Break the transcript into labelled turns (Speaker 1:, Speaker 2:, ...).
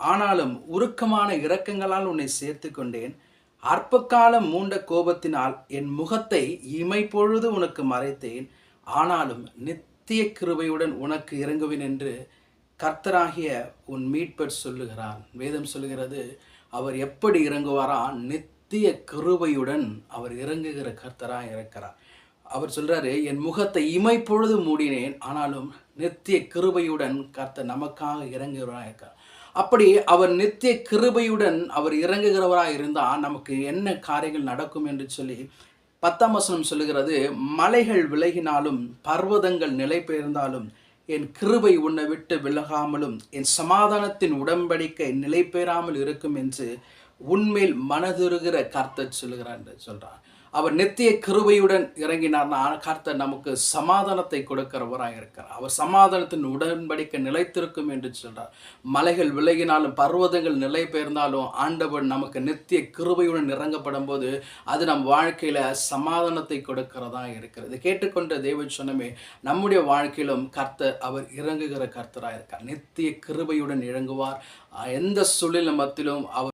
Speaker 1: ஆனாலும் உருக்கமான இரக்கங்களால் உன்னை சேர்த்து கொண்டேன். அற்பகாலம் மூண்ட கோபத்தினால் என் முகத்தை இமைப்பொழுது உனக்கு மறைத்தேன். ஆனாலும் நித்திய கிருபையுடன் உனக்கு இறங்குவேன் என்று கர்த்தராகிய உன் மீட்பர் சொல்லுகிறான் வேதம் சொல்லுகிறது அவர் எப்படி இறங்குவாரா? நித்திய கிருபையுடன் அவர் இறங்குகிற கர்த்தராக இருக்கிறார். அவர் சொல்கிறாரு என் முகத்தை இமைப்பொழுது மூடினேன் ஆனாலும் நித்திய கிருபையுடன் கர்த்த நமக்காக இறங்குகிறவராக இருக்கார். அப்படி அவர் நித்திய கிருபையுடன் அவர் இறங்குகிறவராக இருந்தால் நமக்கு என்ன காரியங்கள் நடக்கும் என்று சொல்லி பத்தாம் வசனம் சொல்லுகிறது மலைகள் விலகினாலும் பர்வதங்கள் நிலை பெயர்ந்தாலும் என் கிருபை உன்னை விட்டு விலகாமலும் என் சமாதானத்தின் உடன்படிக்கை நிலை பெறாமல் இருக்கும் என்று உண்மையில் மனதுருகிற கர்த்தர் சொல்லுகிறார் என்று சொல்கிறான் அவர் நித்திய கிருபையுடன் இறங்கினார்னா கர்த்தர் நமக்கு சமாதானத்தை கொடுக்கிறவராக இருக்கிறார். அவர் சமாதானத்தின் உடன்படிக்கை நிலைத்திருக்கும் என்று சொல்றார். மலைகள் விலகினாலும் பர்வதங்கள் நிலை பெயர்ந்தாலும் ஆண்டவர் நமக்கு நித்திய கிருபையுடன் இறங்கப்படும் போது அது நம் வாழ்க்கையில சமாதானத்தை கொடுக்கிறதா இருக்கிறது. கேட்டுக்கொண்ட தேவ சொன்னமே நம்முடைய வாழ்க்கையிலும் கர்த்தர் அவர் இறங்குகிற கர்த்தராக இருக்கார். நித்திய கிருபையுடன் இறங்குவார். எந்த சூழ்நிலை மத்திலும் அவர்